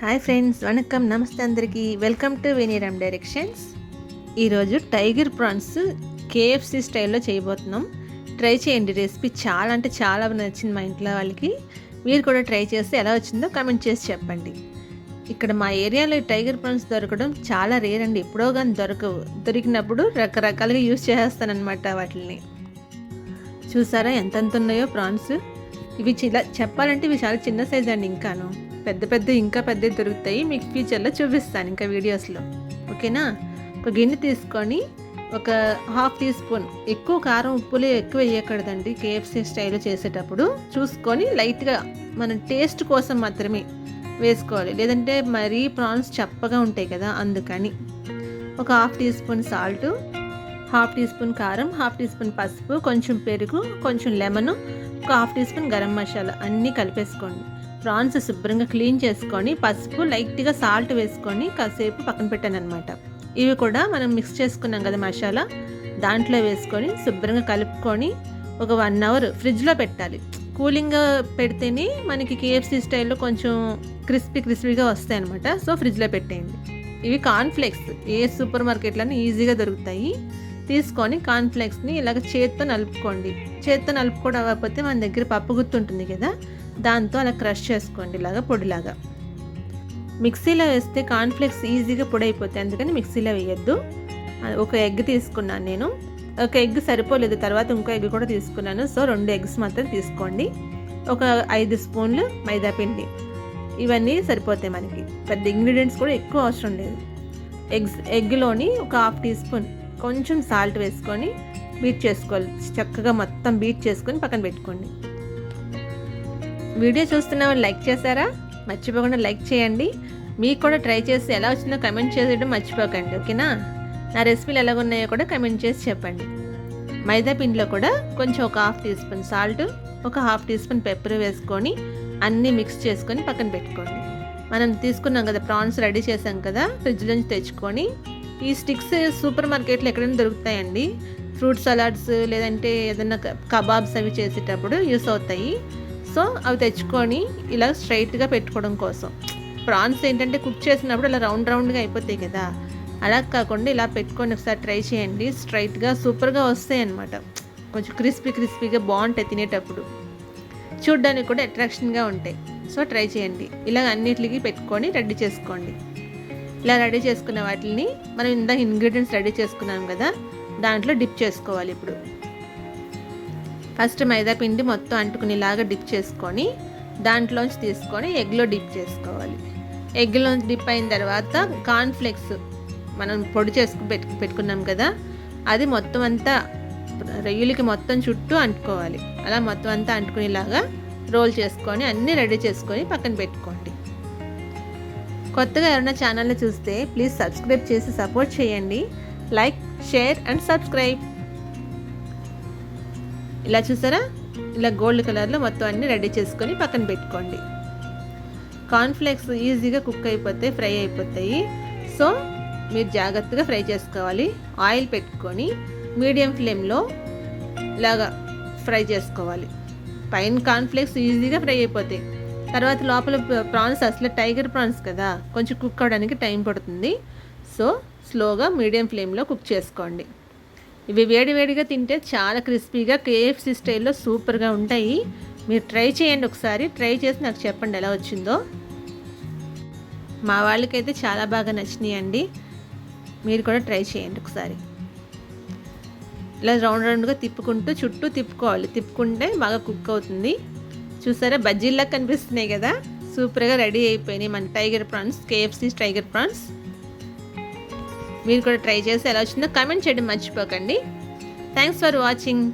Hi friends వణకం. నమస్తే అందరికీ. Welcome to Vineeram directions. ఈరోజు టైగర్ ప్రాన్స్ కేఎఫ్సి స్టైల్లో చేయబోతున్నాం. ట్రై చేయండి రెసిపీ చాలా అంటే చాలా నచ్చింది మా ఇంట్లో వాళ్ళకి. మీరు కూడా ట్రై చేస్తే ఎలా వచ్చిందో కమెంట్ చేసి చెప్పండి. ఇక్కడ మా ఏరియాలో టైగర్ ప్రాన్స్ దొరకడం చాలా రేర్ అండి. ఎప్పుడో కానీ దొరకవు. దొరికినప్పుడు రకరకాలుగా యూజ్ చేసేస్తానమాట వాటిని చూసారా ఎంతెంత ఉన్నాయో ప్రాన్స్? ఇవి చిలా చెప్పాలంటే ఇవి చాలా చిన్న సైజ్ అండి ఇంకాను. పెద్ద పెద్ద ఇంకా పెద్దవి దొరుకుతాయి. మీకు ఫ్యూచర్లో చూపిస్తాను ఇంకా వీడియోస్లో ఓకేనా? ఒక గిన్నె తీసుకొని ఒక హాఫ్ టీ స్పూన్ ఎక్కువ కారం ఉప్పులే ఎక్కువ వేయకూడదండి కేఎఫ్సీ స్టైల్లో చేసేటప్పుడు. చూసుకొని లైట్గా మన టేస్ట్ కోసం మాత్రమే వేసుకోవాలి. లేదంటే మరీ ప్రాన్స్ చప్పగా ఉంటాయి కదా అందుకని. ఒక half teaspoon salt half teaspoon కారం హాఫ్ టీ స్పూన్ పసుపు కొంచెం పెరుగు కొంచెం లెమన్ ఒక half teaspoon garam masala అన్నీ కలిపేసుకోండి. ప్రాన్స్ శుభ్రంగా క్లీన్ చేసుకొని పసుపు లైట్గా సాల్ట్ వేసుకొని కాసేపు పక్కన పెట్టాను అనమాట ఇవి కూడా మనం మిక్స్ చేసుకున్నాం కదా మసాలా. దాంట్లో వేసుకొని శుభ్రంగా కలుపుకొని ఒక వన్ అవర్ ఫ్రిడ్జ్లో పెట్టాలి. కూలింగ్ పెడితేనే మనకి కేఎఫ్సీ స్టైల్లో కొంచెం క్రిస్పీ క్రిస్పీగా వస్తాయి అనమాట సో ఫ్రిడ్జ్లో పెట్టేయండి. ఇవి కార్న్ఫ్లేక్స్. ఏ సూపర్ మార్కెట్లోనే ఈజీగా దొరుకుతాయి. తీసుకొని కార్న్ఫ్లేక్స్ని ఇలాగ చేత్తో నలుపుకోండి. చేత్తో నలుపుకోవడం అవ్వకపోతే మన దగ్గర పప్పు గుర్తు ఉంటుంది కదా. దాంతో అలా క్రష్ చేసుకోండి ఇలాగా పొడిలాగా. మిక్సీలో వేస్తే కాన్ఫ్లెక్స్ ఈజీగా పొడి అందుకని మిక్సీలో వేయద్దు. ఒక ఎగ్ తీసుకున్నాను నేను. ఒక ఎగ్ సరిపోలేదు తర్వాత ఇంకో ఎగ్ కూడా తీసుకున్నాను. సో రెండు ఎగ్స్ మాత్రం తీసుకోండి. ఒక ఐదు స్పూన్లు మైదా పిండి. ఇవన్నీ సరిపోతాయి మనకి. పెద్ద ఇంగ్రీడియంట్స్ కూడా ఎక్కువ అవసరం లేదు. ఎగ్స్ ఎగ్లోని ఒక హాఫ్ టీ స్పూన్ కొంచెం సాల్ట్ వేసుకొని బీట్ చేసుకోవాలి. చక్కగా మొత్తం బీట్ చేసుకొని పక్కన పెట్టుకోండి. వీడియో చూస్తున్న లైక్ చేశారా? మర్చిపోకుండా లైక్ చేయండి. మీకు కూడా ట్రై చేసి ఎలా వచ్చిందో కమెంట్ చేసేయడం మర్చిపోకండి ఓకేనా? నా రెసిపీలు ఎలా ఉన్నాయో కూడా కమెంట్ చేసి చెప్పండి. మైదా పిండిలో కూడా కొంచెం ఒక హాఫ్ టీ స్పూన్ సాల్ట్ ఒక హాఫ్ టీ స్పూన్ పెప్పర్ వేసుకొని అన్నీ మిక్స్ చేసుకొని పక్కన పెట్టుకోండి. మనం తీసుకున్నాం కదా ప్రాన్స్ రెడీ చేసాం కదా ఫ్రిడ్జ్ నుంచి తెచ్చుకొని ఈ స్టిక్స్ సూపర్ మార్కెట్లో ఎక్కడైనా దొరుకుతాయండి. ఫ్రూట్ సలాడ్స్ లేదంటే ఏదైనా కబాబ్స్ అవి చేసేటప్పుడు యూస్ అవుతాయి. సో అవి తెచ్చుకొని ఇలా స్ట్రైట్గా పెట్టుకోవడం కోసం. ప్రాన్స్ ఏంటంటే కుక్ చేసినప్పుడు ఇలా రౌండ్ రౌండ్గా అయిపోతాయి కదా. అలా కాకుండా ఇలా పెట్టుకొని ఒకసారి ట్రై చేయండి. స్ట్రైట్గా సూపర్గా వస్తాయి అన్నమాట కొంచెం క్రిస్పీ క్రిస్పీగా బాగుంటాయి తినేటప్పుడు. చూడ్డానికి కూడా అట్రాక్షన్గా ఉంటాయి. సో ట్రై చేయండి. ఇలా అన్నిటికి పెట్టుకొని రెడీ చేసుకోండి. ఇలా రెడీ చేసుకున్న వాటిని మనం ఇందాక ఇంగ్రీడియంట్స్ రెడీ చేసుకున్నాం కదా దాంట్లో డిప్ చేసుకోవాలి ఇప్పుడు. ఫస్ట్ మైదా పిండి మొత్తం అంటుకునేలాగా డిప్ చేసుకొని దాంట్లోంచి తీసుకొని ఎగ్లో డిప్ చేసుకోవాలి. ఎగ్లోంచి డిప్ అయిన తర్వాత కార్న్ఫ్లెక్స్ మనం పొడి చేసుకు పెట్టు పెట్టుకున్నాం కదా అది మొత్తం అంతా రొయ్యలకి మొత్తం చుట్టూ అంటుకోవాలి. అలా మొత్తం అంతా అంటుకునేలాగా రోల్ చేసుకొని అన్నీ రెడీ చేసుకొని పక్కన పెట్టుకోండి. కొత్తగా ఎవరైనా ఛానల్ని చూస్తే ప్లీజ్ సబ్స్క్రైబ్ చేసి సపోర్ట్ చేయండి. Like share and subscribe. ఇలా చూసారా? ఇలా గోల్డ్ కలర్లో మొత్తం అన్నీ రెడీ చేసుకొని పక్కన పెట్టుకోండి. కార్న్ఫ్లేక్స్ ఈజీగా కుక్ అయిపోతాయి ఫ్రై అయిపోతాయి. సో మీరు జాగ్రత్తగా ఫ్రై చేసుకోవాలి. ఆయిల్ పెట్టుకొని మీడియం ఫ్లేమ్లో ఇలాగా ఫ్రై చేసుకోవాలి. పైన కార్న్ఫ్లేక్స్ ఈజీగా ఫ్రై అయిపోతాయి. తర్వాత లోపల ప్రాన్స్ అసలు టైగర్ ప్రాన్స్ కదా కొంచెం కుక్ అవ్వడానికి టైం పడుతుంది. సో స్లోగా మీడియం ఫ్లేమ్లో కుక్ చేసుకోండి. ఇవి వేడివేడిగా తింటే చాలా క్రిస్పీగా కేఎఫ్సి స్టైల్లో సూపర్గా ఉంటాయి. మీరు ట్రై చేయండి ఒకసారి. ట్రై చేసి నాకు చెప్పండి ఎలా వచ్చిందో. మా వాళ్ళకైతే చాలా బాగా నచ్చినాయి అండి. మీరు కూడా ట్రై చేయండి ఒకసారి. ఇలా రౌండ్ రౌండ్గా తిప్పుకుంటూ చుట్టూ తిప్పుకోవాలి. తిప్పుకుంటే బాగా కుక్ అవుతుంది. చూసారా? బజ్జీల్లా కనిపిస్తున్నాయి కదా? సూపర్గా రెడీ అయిపోయినాయి మన tiger prawns KFC tiger prawns. మీరు కూడా ట్రై చేసి ఎలా వచ్చిందో కమెంట్ చేయడం మర్చిపోకండి. Thanks for watching